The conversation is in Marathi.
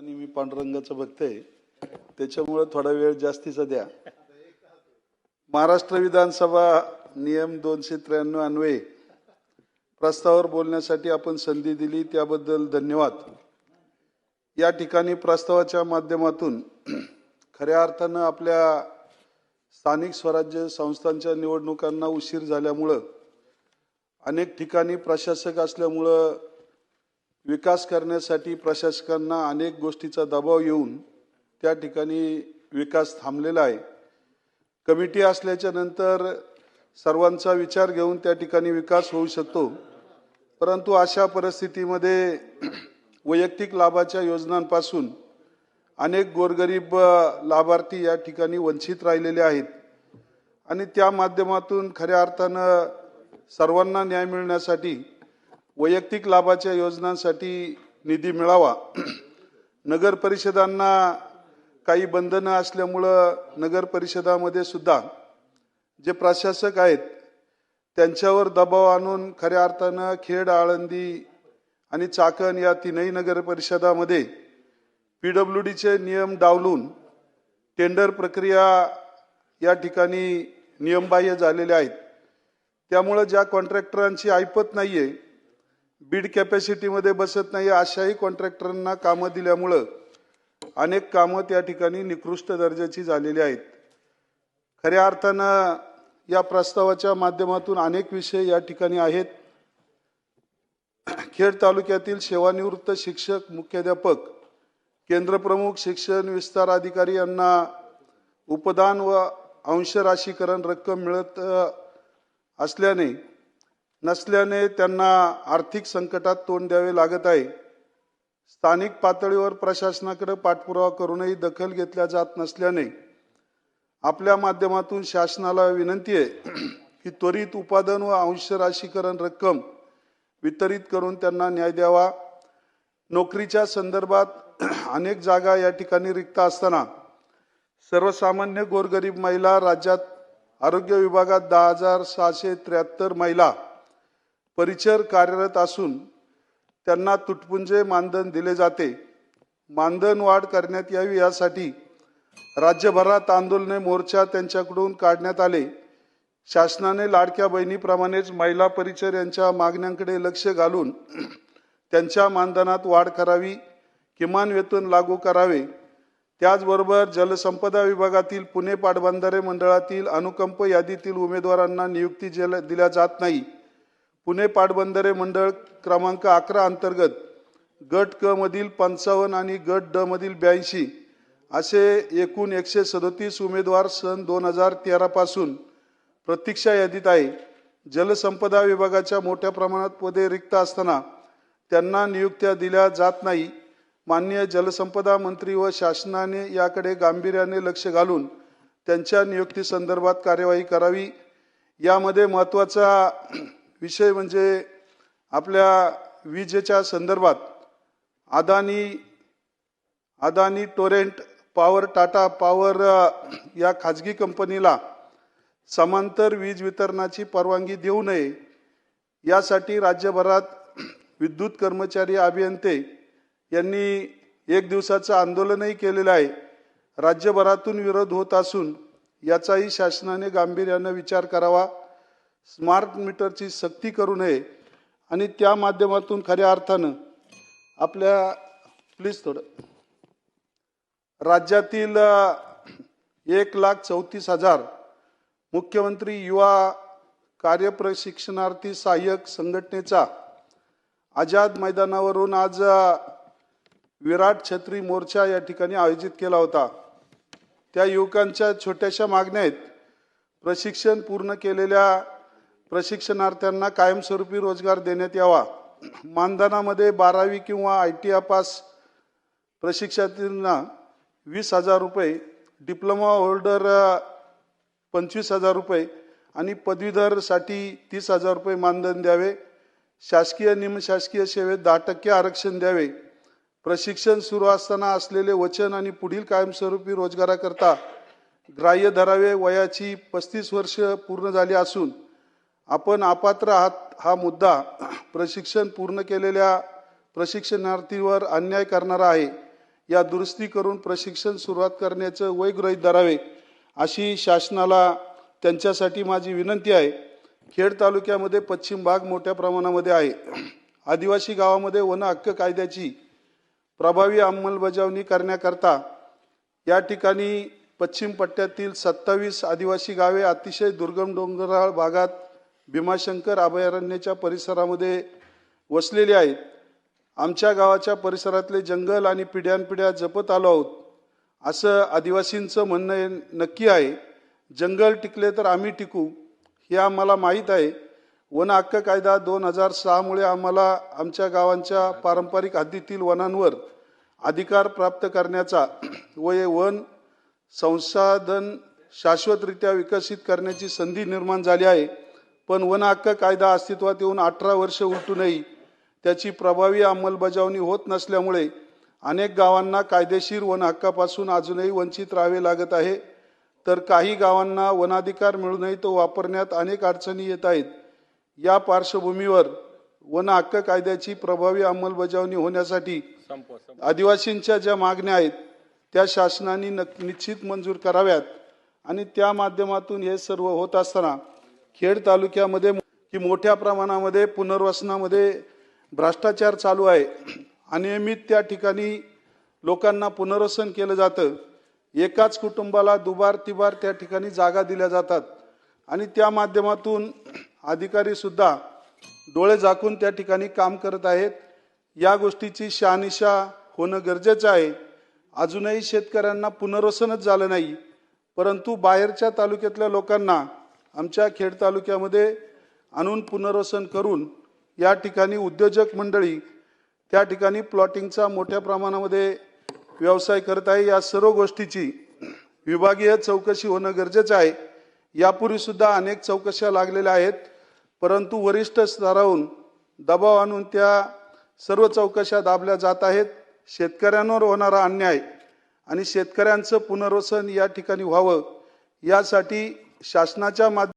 आणि मी पांडुरंगाचं आहे त्याच्यामुळे थोडा वेळ जास्तीचा द्या. महाराष्ट्र विधानसभा नियम दोनशे त्र्याण्णव अन्वये. प्रस्तावावर बोलण्यासाठी आपण संधी दिली त्याबद्दल धन्यवाद. या ठिकाणी प्रस्तावाच्या माध्यमातून खऱ्या अर्थानं आपल्या स्थानिक स्वराज्य संस्थांच्या निवडणुकांना उशीर झाल्यामुळं अनेक ठिकाणी प्रशासक असल्यामुळं विकास करण्यासाठी प्रशासकांना अनेक गोष्टीचा दबाव येऊन त्या ठिकाणी विकास थांबलेला आहे. कमिटी असल्याच्या नंतर सर्वांचा विचार घेऊन त्या ठिकाणी विकास होऊ शकतो. परंतु अशा परिस्थितीमध्ये वैयक्तिक लाभाच्या योजनांपासून अनेक गोरगरीब लाभार्थी या ठिकाणी वंचित राहिलेले आहेत. आणि त्या माध्यमातून खऱ्या अर्थानं सर्वांना न्याय मिळण्यासाठी वैयक्तिक लाभाच्या योजनांसाठी निधी मिळावा. नगर परिषदांना काही बंधनं असल्यामुळं नगर परिषदामध्ये सुद्धा जे प्रशासक आहेत त्यांच्यावर दबाव आणून खऱ्या अर्थानं खेड आळंदी आणि चाकण या तीनही नगर परिषदामध्ये पी डब्ल्यू डीचे नियम डावलून टेंडर प्रक्रिया या ठिकाणी नियमबाह्य झालेल्या आहेत. त्यामुळं ज्या कॉन्ट्रॅक्टरांची ऐपत नाही आहे बीड कॅपॅसिटीमध्ये बसत नाही अशाही कॉन्ट्रॅक्टरांना कामं दिल्यामुळं अनेक कामं त्या ठिकाणी निकृष्ट दर्जाची झालेली आहेत. खऱ्या अर्थानं या प्रस्तावाच्या माध्यमातून अनेक विषय या ठिकाणी आहेत. खेड तालुक्यातील सेवानिवृत्त शिक्षक मुख्याध्यापक केंद्रप्रमुख शिक्षण विस्तार अधिकारी यांना उपदान व अंशराशीकरण रक्कम मिळत असल्याने नसल्याने त्यांना आर्थिक संकटात तोंड द्यावे लागत आहे. स्थानिक पातळीवर प्रशासनाकडे पाठपुरावा करूनही दखल घेतल्या जात नसल्याने आपल्या माध्यमातून शासनाला विनंती आहे की त्वरित उपादन व अंश राशीकरण रक्कम वितरित करून त्यांना न्याय द्यावा. नोकरीच्या संदर्भात अनेक जागा या ठिकाणी रिक्त असताना सर्वसामान्य गोरगरीब महिला राज्यात आरोग्य विभागात दहा हजार सहाशे त्र्याहत्तर महिला परिचर कार्यरत असून त्यांना तुटपुंजे मानधन दिले जाते. मानधन वाढ करण्यात यावी यासाठी राज्यभरात आंदोलने मोर्चा त्यांच्याकडून काढण्यात आले. शासनाने लाडक्या बहिणीप्रमाणेच महिला परिचर यांच्या मागण्यांकडे लक्ष घालून त्यांच्या मानधनात वाढ करावी किमान वेतन लागू करावे. त्याचबरोबर जलसंपदा विभागातील पुणे पाटबंधारे मंडळातील अनुकंप यादीतील उमेदवारांना नियुक्ती जल- दिल्या जात नाही. पुणे पाटबंधारे मंडळ क्रमांक अकरा अंतर्गत गट क मधील पंचावन्न आणि गट ड मधील ब्याऐंशी असे एकूण एकशे सदोतीस उमेदवार सन दोन हजार तेरापासून प्रतीक्षा यादीत आहे. जलसंपदा विभागाच्या मोठ्या प्रमाणात पदे रिक्त असताना त्यांना नियुक्त्या दिल्या जात नाही. माननीय जलसंपदा मंत्री व शासनाने याकडे गांभीर्याने लक्ष घालून त्यांच्या नियुक्तीसंदर्भात कार्यवाही करावी. यामध्ये महत्त्वाचा विषय म्हणजे आपल्या विजेच्या संदर्भात Adani Adani Torrent power Tata power या खाजगी कंपनीला समांतर वीज वितरणाची परवानगी देऊ नये. यासाठी राज्यभरात विद्युत कर्मचारी अभियंते यांनी एक दिवसाचं आंदोलनही केलेलं आहे. राज्यभरातून विरोध होत असून याचाही शासनाने गांभीर्यानं विचार करावा. स्मार्ट मीटरची सक्ती करू नये आणि त्या माध्यमातून खऱ्या अर्थानं आपल्या प्लीज थोडं. राज्यातील एक लाख चौतीस हजार मुख्यमंत्री युवा कार्यप्रशिक्षणार्थी सहाय्यक संघटनेचा आझाद मैदानावरून आज विराट छत्री मोर्चा या ठिकाणी आयोजित केला होता. त्या युवकांच्या छोट्याशा मागण्या आहेत. प्रशिक्षण पूर्ण केलेल्या प्रशिक्षणार्थ्यांना कायमस्वरूपी रोजगार देण्यात यावा. मानधनामध्ये बारावी किंवा आय टी आय पास प्रशिक्षणार्थींना वीस हजार रुपये डिप्लोमा होल्डर पंचवीस हजार रुपये आणि पदवीधरसाठी तीस हजार रुपये मानधन द्यावे. शासकीय निमशासकीय सेवेत दहा टक्के आरक्षण द्यावे. प्रशिक्षण सुरू असताना असलेले वचन आणि पुढील कायमस्वरूपी रोजगाराकरता ग्राह्य धरावे. वयाची पस्तीस वर्ष पूर्ण झाली असून आपण अपात्र आहात हा मुद्दा प्रशिक्षण पूर्ण केलेल्या प्रशिक्षणार्थीवर अन्याय करणारा आहे. या दुरुस्ती करून प्रशिक्षण सुरुवात करण्याचं वय गृहित धरावे अशी शासनाला त्यांच्यासाठी माझी विनंती आहे. खेड तालुक्यामध्ये पश्चिम भाग मोठ्या प्रमाणामध्ये आहे. आदिवासी गावामध्ये वन हक्क कायद्याची प्रभावी अंमलबजावणी करण्याकरता या ठिकाणी पश्चिम पट्ट्यातील सत्तावीस आदिवासी गावे अतिशय दुर्गम डोंगराळ भागात भीमाशंकर अभयारण्याच्या परिसरामध्ये वसलेले आहेत. आमच्या गावाच्या परिसरातले जंगल आणि पिढ्यानपिढ्या जपत आलो आहोत. असं आदिवासींचं म्हणणं नक्की आहे. जंगल टिकले तर आम्ही टिकू हे आम्हाला माहीत आहे. वन हक्क कायदा दोन हजार सहामुळे आम्हाला आमच्या गावांच्या पारंपरिक हद्दीतील वनांवर अधिकार प्राप्त करण्याचा व हे वन संसाधन शाश्वतरित्या विकसित करण्याची संधी निर्माण झाली आहे. पण वन हक्क कायदा अस्तित्वात येऊन अठरा वर्ष उलटूनही त्याची प्रभावी अंमलबजावणी होत नसल्यामुळे अनेक गावांना कायदेशीर वन हक्कापासून अजूनही वंचित राहावे लागत आहे. तर काही गावांना वनाधिकार मिळूनही तो वापरण्यात अनेक अडचणी येत आहेत. या पार्श्वभूमीवर वन हक्क कायद्याची प्रभावी अंमलबजावणी होण्यासाठी आदिवासींच्या ज्या मागण्या आहेत त्या शासनाने निश्चित मंजूर कराव्यात आणि त्या माध्यमातून हे सर्व होत असताना खेड तालुक्यामध्ये की मोठ्या प्रमाणामध्ये पुनर्वसनामध्ये भ्रष्टाचार चालू आहे. अनियमित त्या ठिकाणी लोकांना पुनर्वसन केलं जातं. एकाच कुटुंबाला दुबार तिबार त्या ठिकाणी जागा दिल्या जातात. आणि त्या माध्यमातून अधिकारीसुद्धा डोळे झाकून त्या ठिकाणी काम करत आहेत. या गोष्टीची शहानिशा होणं गरजेचं आहे. अजूनही शेतकऱ्यांना पुनर्वसनच झालं नाही. परंतु बाहेरच्या तालुक्यातल्या लोकांना आमच्या खेड तालुक्यामध्ये आणून पुनर्वसन करून या ठिकाणी उद्योजक मंडळी त्या ठिकाणी प्लॉटिंगचा मोठ्या प्रमाणामध्ये व्यवसाय करत आहे. या सर्व गोष्टीची विभागीय चौकशी होणं गरजेचं आहे. यापूर्वीसुद्धा अनेक चौकशा लागलेल्या आहेत. परंतु वरिष्ठ स्तरावरून दबाव आणून त्या सर्व चौकशा दाबल्या जात आहेत. शेतकऱ्यांवर होणारा अन्याय आणि शेतकऱ्यांचं पुनर्वसन या ठिकाणी व्हावं यासाठी शासनाच्या माध्यमातून